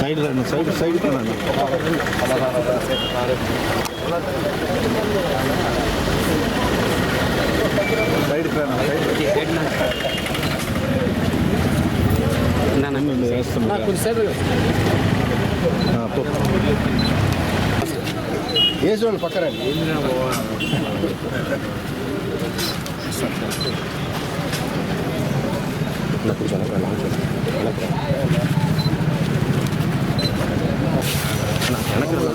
Side రండి side side రండి side రండి వేస్తున్నా. ఆ, పో. వేసి వాళ్ళు పక్కరండి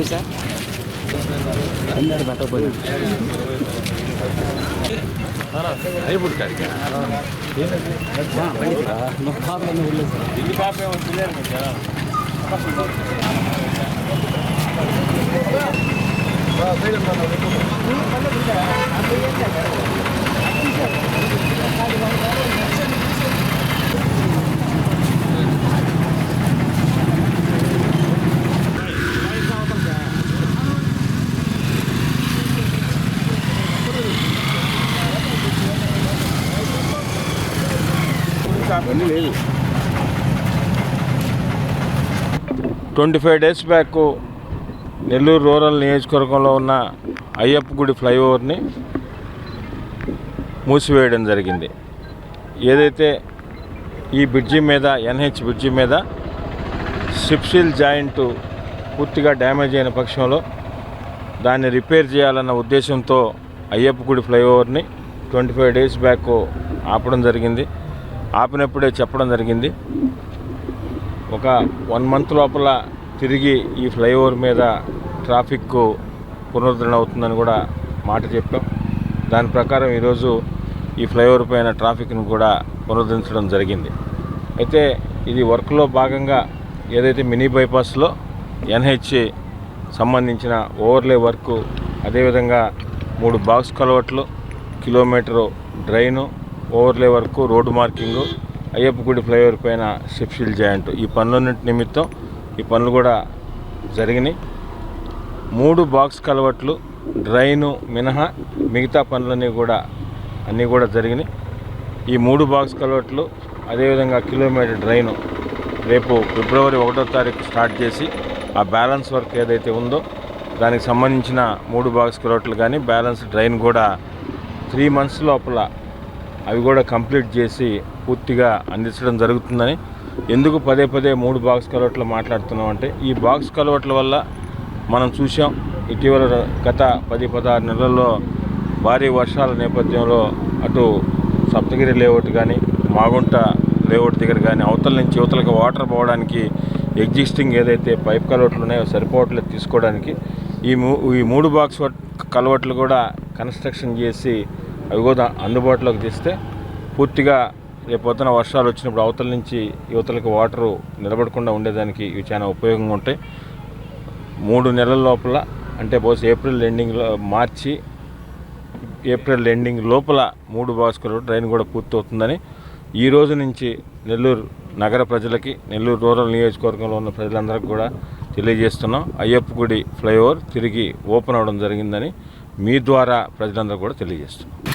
எப்படி சார். ரெண்டாயிரம் பட்டா பாப்பேன் అన్నీ లేదు. Twenty five days back Nellore rural నియోజకవర్గంలో ఉన్న అయ్యప్ప గుడి ఫ్లైఓవర్ని మూసివేయడం జరిగింది. ఏదైతే ఈ బ్రిడ్జి మీద ఎన్హెచ్ బ్రిడ్జి మీద సిప్సిల్ జాయింట్ పూర్తిగా డ్యామేజ్ అయిన పక్షంలో దాన్ని రిపేర్ చేయాలన్న ఉద్దేశంతో అయ్యప్ప గుడి ఫ్లైఓవర్ని ట్వంటీ ఫైవ్ డేస్ బ్యాక్ ఆపడం జరిగింది. ఆపినప్పుడే చెప్పడం జరిగింది. ఒక వన్ మంత్ లోపల తిరిగి ఈ ఫ్లైఓవర్ మీద ట్రాఫిక్ పునరుద్ధరణ అవుతుందని కూడా మాట చెప్పాం. దాని ప్రకారం ఈరోజు ఈ ఫ్లైఓవర్ పైన ట్రాఫిక్ను కూడా పునరుద్ధరించడం జరిగింది. అయితే ఇది వర్క్లో భాగంగా ఏదైతే మినీ బైపాస్లో ఎన్హెచ్ సంబంధించిన ఓవర్లే వర్క్ అదేవిధంగా మూడు box కలవట్లు kilometre drain overlay work road marking Ayyappa గుడి ఫ్లైఓవర్ పైన షిప్షిల్ జాయింట్. ఈ పనులన్నింటి నిమిత్తం ఈ పనులు కూడా జరిగినాయి. మూడు బాక్స్ కలవట్లు డ్రైను మినహా మిగతా పనులన్నీ కూడా అన్నీ కూడా జరిగినాయి. ఈ మూడు బాక్స్ కలవట్లు అదేవిధంగా కిలోమీటర్ డ్రైను రేపు ఫిబ్రవరి ఒకటో తారీఖు స్టార్ట్ చేసి ఆ బ్యాలెన్స్ వర్క్ ఏదైతే ఉందో దానికి సంబంధించిన మూడు బాక్స్ కలవట్లు కానీ బ్యాలెన్స్ డ్రైన్ కూడా త్రీ మంత్స్ లోపల అవి కూడా కంప్లీట్ చేసి పూర్తిగా అందించడం జరుగుతుందని ఎందుకు పదే పదే మూడు బాక్స్ కలవట్లు మాట్లాడుతున్నాం అంటే ఈ బాక్స్ కలవట్ల వల్ల మనం చూసాం ఇటీవల గత పది పదహారు నెలల్లో భారీ వర్షాల నేపథ్యంలో అటు సప్తగిరి లేఅవుట్ కానీ మాగుంట లేఅవుట్ దగ్గర కానీ అవతల నుంచి యువతలకు వాటర్ పోవడానికి ఎగ్జిస్టింగ్ ఏదైతే పైప్ కలవట్లు ఉన్నాయో సరిపోవట్లేదు తీసుకోవడానికి ఈ మూ ఈ మూడు బాక్స్ కలవట్లు కూడా కన్స్ట్రక్షన్ చేసి అవి కూడా అందుబాటులోకి తీస్తే పూర్తిగా రేపు పొద్దున వర్షాలు వచ్చినప్పుడు అవతల నుంచి యువతలకు వాటరు నిలబడకుండా ఉండేదానికి ఇవి చాలా ఉపయోగంగా ఉంటాయి. మూడు నెలల లోపల అంటే బహుశా ఏప్రిల్ ఎండింగ్లో మార్చి ఏప్రిల్ ఎండింగ్ లోపల మూడు భాస్కర్ ట్రైన్ కూడా పూర్తవుతుందని ఈ రోజు నుంచి నెల్లూరు నగర ప్రజలకి నెల్లూరు రూరల్ నియోజకవర్గంలో ఉన్న ప్రజలందరికీ కూడా తెలియజేస్తున్నాం. అయ్యప్ప గుడి ఫ్లైఓవర్ తిరిగి ఓపెన్ అవడం జరిగిందని మీ ద్వారా ప్రజలందరూ కూడా తెలియజేస్తున్నాం.